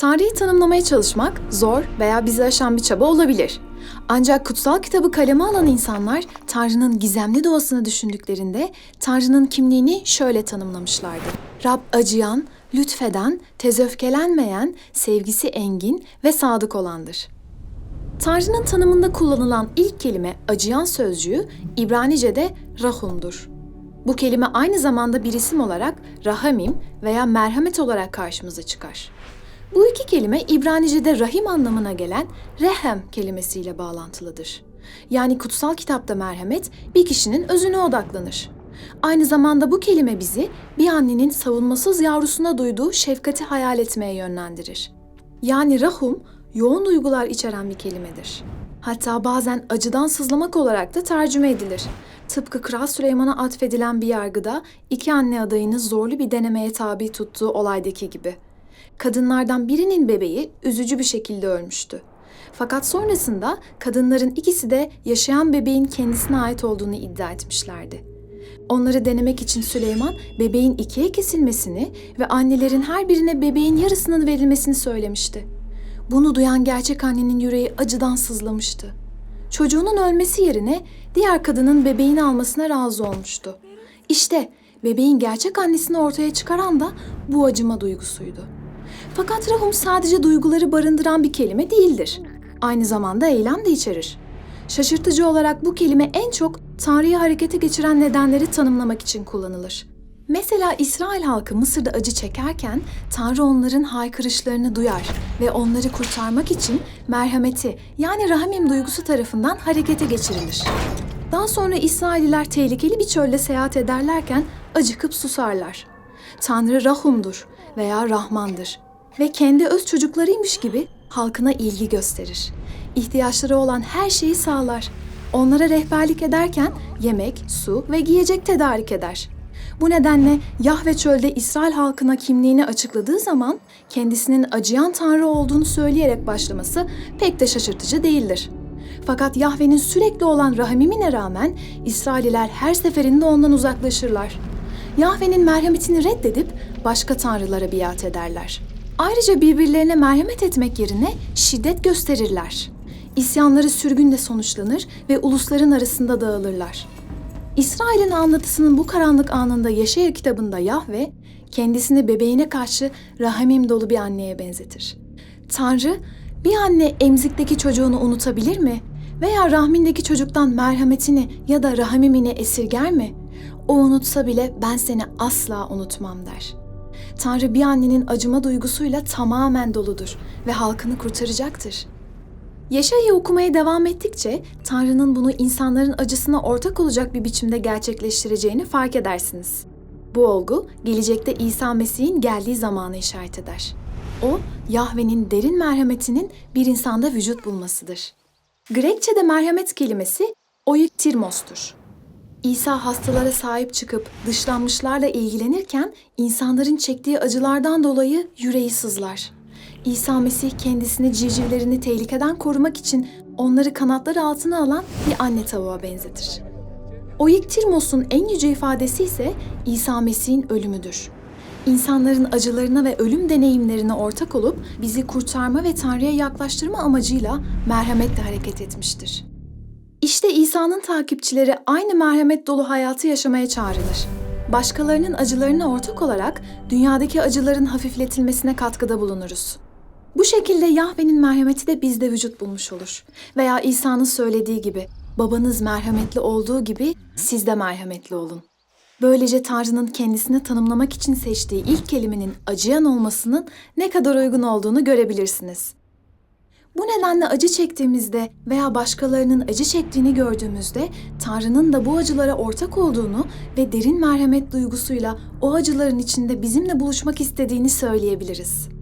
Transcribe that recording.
Tarihi tanımlamaya çalışmak zor veya bizi aşan bir çaba olabilir. Ancak kutsal kitabı kaleme alan insanlar Tanrı'nın gizemli doğasını düşündüklerinde Tanrı'nın kimliğini şöyle tanımlamışlardı. Rab acıyan, lütfeden, tez öfkelenmeyen, sevgisi engin ve sadık olandır. Tanrı'nın tanımında kullanılan ilk kelime acıyan sözcüğü İbranice'de rahumdur. Bu kelime aynı zamanda bir isim olarak rahamim veya merhamet olarak karşımıza çıkar. Bu iki kelime İbranice'de rahim anlamına gelen rehem kelimesiyle bağlantılıdır. Yani kutsal kitapta merhamet bir kişinin özüne odaklanır. Aynı zamanda bu kelime bizi bir annenin savunmasız yavrusuna duyduğu şefkati hayal etmeye yönlendirir. Yani rahum yoğun duygular içeren bir kelimedir. Hatta bazen acıdan sızlamak olarak da tercüme edilir. Tıpkı Kral Süleyman'a atfedilen bir yargıda iki anne adayını zorlu bir denemeye tabi tuttuğu olaydaki gibi. Kadınlardan birinin bebeği üzücü bir şekilde ölmüştü. Fakat sonrasında kadınların ikisi de yaşayan bebeğin kendisine ait olduğunu iddia etmişlerdi. Onları denemek için Süleyman bebeğin ikiye kesilmesini ve annelerin her birine bebeğin yarısının verilmesini söylemişti. Bunu duyan gerçek annenin yüreği acıdan sızlamıştı. Çocuğunun ölmesi yerine diğer kadının bebeğini almasına razı olmuştu. İşte bebeğin gerçek annesini ortaya çıkaran da bu acıma duygusuydu. Fakat rahum sadece duyguları barındıran bir kelime değildir. Aynı zamanda eylem de içerir. Şaşırtıcı olarak bu kelime en çok Tanrı'yı harekete geçiren nedenleri tanımlamak için kullanılır. Mesela İsrail halkı Mısır'da acı çekerken Tanrı onların haykırışlarını duyar ve onları kurtarmak için merhameti yani rahmim duygusu tarafından harekete geçirilir. Daha sonra İsraililer tehlikeli bir çölde seyahat ederlerken acıkıp susarlar. Tanrı Rahum'dur veya Rahman'dır ve kendi öz çocuklarıymış gibi halkına ilgi gösterir. İhtiyaçları olan her şeyi sağlar. Onlara rehberlik ederken yemek, su ve giyecek tedarik eder. Bu nedenle Yahve çölde İsrail halkına kimliğini açıkladığı zaman kendisinin acıyan Tanrı olduğunu söyleyerek başlaması pek de şaşırtıcı değildir. Fakat Yahve'nin sürekli olan rahimine rağmen İsraililer her seferinde ondan uzaklaşırlar. Yahve'nin merhametini reddedip başka tanrılara biat ederler. Ayrıca birbirlerine merhamet etmek yerine şiddet gösterirler. İsyanları sürgünle sonuçlanır ve ulusların arasında dağılırlar. İsrail'in anlatısının bu karanlık anında Yaşaya kitabında Yahve, kendisini bebeğine karşı rahimim dolu bir anneye benzetir. Tanrı, bir anne emzikteki çocuğunu unutabilir mi? Veya rahmindeki çocuktan merhametini ya da rahimimini esirger mi? O unutsa bile ben seni asla unutmam der. Tanrı bir annenin acıma duygusuyla tamamen doludur ve halkını kurtaracaktır. Yaşayı okumaya devam ettikçe Tanrı'nın bunu insanların acısına ortak olacak bir biçimde gerçekleştireceğini fark edersiniz. Bu olgu gelecekte İsa Mesih'in geldiği zamanı işaret eder. O, Yahve'nin derin merhametinin bir insanda vücut bulmasıdır. Grekçe'de merhamet kelimesi oiktirmos'tur. İsa hastalara sahip çıkıp dışlanmışlarla ilgilenirken insanların çektiği acılardan dolayı yüreği sızlar. İsa Mesih kendisini civcivlerini tehlikeden korumak için onları kanatları altına alan bir anne tavuğa benzetir. Oiktirmos'un en yüce ifadesi ise İsa Mesih'in ölümüdür. İnsanların acılarına ve ölüm deneyimlerine ortak olup bizi kurtarma ve Tanrı'ya yaklaştırma amacıyla merhametle hareket etmiştir. İşte İsa'nın takipçileri aynı merhamet dolu hayatı yaşamaya çağrılır. Başkalarının acılarına ortak olarak dünyadaki acıların hafifletilmesine katkıda bulunuruz. Bu şekilde Yahve'nin merhameti de bizde vücut bulmuş olur. Veya İsa'nın söylediği gibi, babanız merhametli olduğu gibi siz de merhametli olun. Böylece Tanrı'nın kendisini tanımlamak için seçtiği ilk kelimenin acıyan olmasının ne kadar uygun olduğunu görebilirsiniz. Bu nedenle acı çektiğimizde veya başkalarının acı çektiğini gördüğümüzde Tanrı'nın da bu acılara ortak olduğunu ve derin merhamet duygusuyla o acıların içinde bizimle buluşmak istediğini söyleyebiliriz.